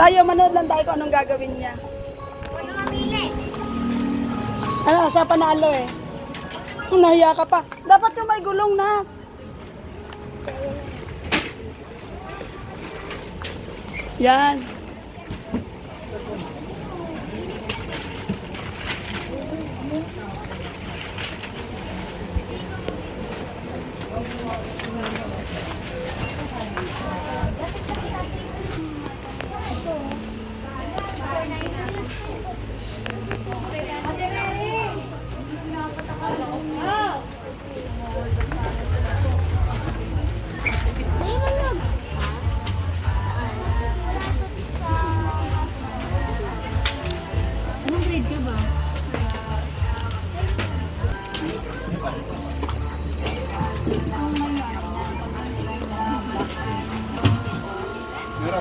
Tayo, manood lang tayo kung anong gagawin niya. Ano mamili? Ano, siya panalo eh. Nahiya ka pa. Dapat yung may gulong na. Yan. Oh,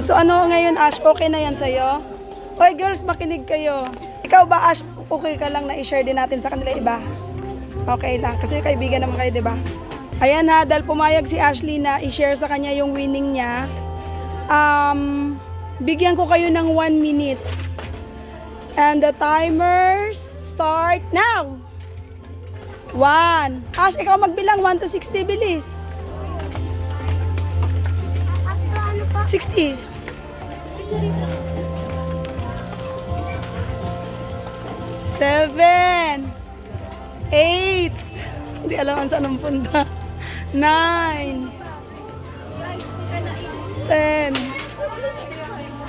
so ano ngayon, Ash? Okay na yan sa'yo? Hoy, girls, makinig kayo. Ikaw ba, Ash, okay ka lang na i-share din natin sa kanila iba? Okay lang, kasi kaibigan naman kayo, di ba? Ayan ha, dahil pumayag si Ashley na i-share sa kanya yung winning niya, um, bigyan ko kayo ng one minute. And the timers start now. One. Ash, ikaw magbilang 1 to 60, bilis. At ano pa? 60. Seven. Eight. Hindi alam ang saan ang punta. Nine. Ten.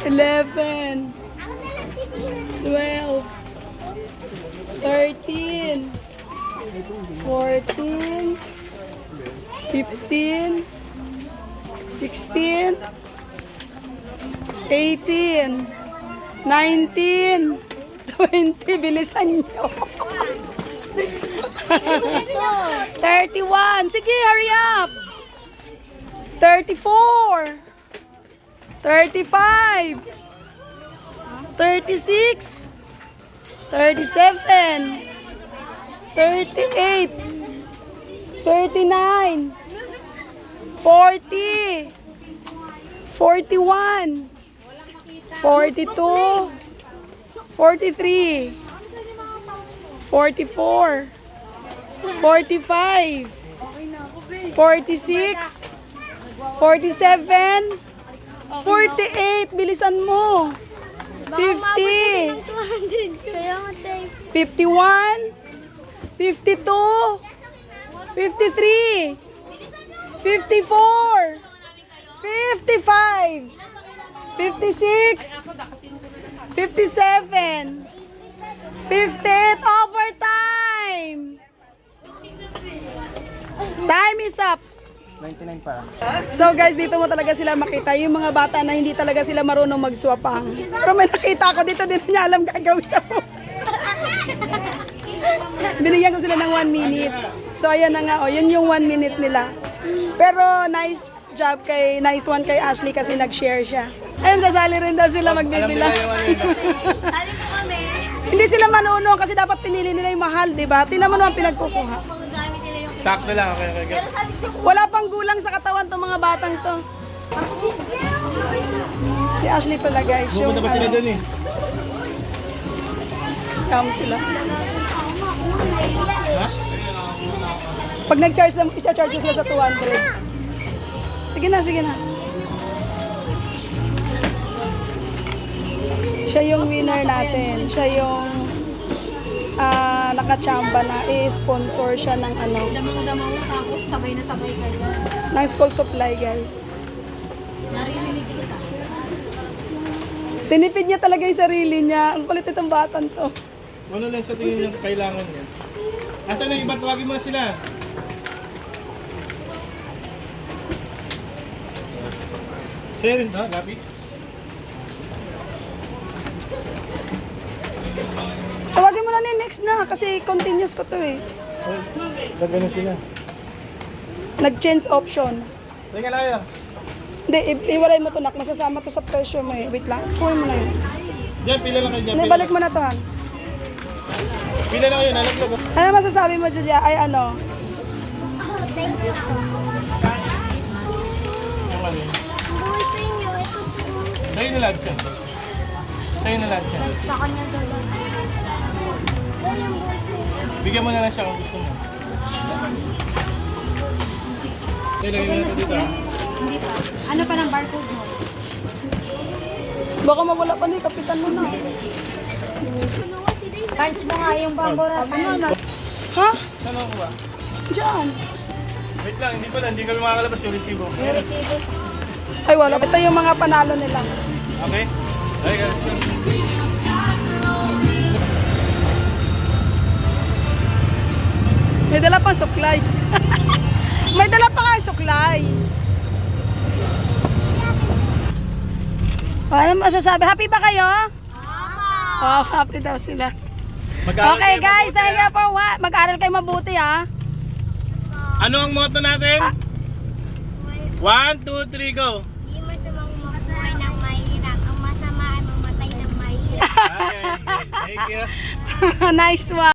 Eleven. Twelve. Thirteen. Fourteen. Fifteen. Sixteen. 18, 19, 20, bilisan nyo. 31, sige, hurry up. 34, 35, 36, 37, 38, 39, 40, 41, 42, 43, 44, 45, 46, 47, 48, bilisan mo. 50, 200. Kaya nga tayo. 51, 52, 53, 54, 55, 56, 57, 58, Up! 99 pa. So guys, dito mo talaga sila makita yung mga bata na hindi talaga sila marunong magswapang. Pero may nakita ko dito, din niya alam gagawin sa po. Binigyan ko sila ng one minute. So ayan na nga, oh, yun yung one minute nila. Pero nice job kay, nice one kay Ashley kasi nag-share siya. Ayun, sasali rin daw sila magbibilang. Sali po kami. hindi sila manunong kasi dapat pinili nila yung mahal, di ba? Tingnan mo naman pinagkukuha. Sakto lang, okay, okay. Pero sabi ko sa Wala pang gulang sa katawan tong mga batang to. Si Ashley pala guys, yung Pupunta ba sila ano, dun eh? Come sila. Ha? Pag nag-charge lang, i-charge sila sa 200. Sige na, sige na. Siya yung winner natin. Siya yung nakachamba na i-sponsor siya ng ano, damang-damang tapos sabay na sabay kayo. ng school supply guys. Naririnig kita. Tinipid niya talaga yung sarili niya. Ang kulit itong batang to. Ano lang sa tingin niya kailangan niya? Asan na iba? Tawagin mo na sila. Sa'yo rin to, Lapis? Tawagin mo na ni next na kasi continuous ko to eh. Gagano sila. Nag-change option. Teka lang kayo. Hindi, i- iwalay mo to nak. Masasama to sa presyo mo eh. Wait lang. Kuhin mo na yun. Diyan, pila lang kayo dyan. Hindi, Pila, balik mo na to han. pila lang kayo, nalaglag. Ano masasabi mo, Julia? Ay ano? Yung ano yun. Sa'yo na lahat yan. Sa'yo na lahat yan. Sa kanya daw lang. Bigyan mo na lang siya kung gusto mo. Okay, lagay mo na ito dito. ah. Hindi pa. Ano pa ng barcode mo? Baka mawala pa ni kapitan mo na. Punch mo nga yung bambora. Ano na? Ha? Saan ako ba? Diyan. Wait lang, hindi pala, hindi kami makakalabas yung resibo. Ayan. Ay wala. Ito yung mga panalo nila. Okay? Okay, guys. May dala pang suklay. May dala pa nga suklay. O, ano masasabi? Happy ba kayo? Oh, happy daw sila. Okay guys, mabuti, thank you for what? Mag-aral kayo mabuti ha. Ano ang motto natin? Ah. One, two, three, go! Hindi masamang mabuhay ng mahirap. Ang masama ay mamatay ng mahirap. Okay, okay. Thank you. nice one.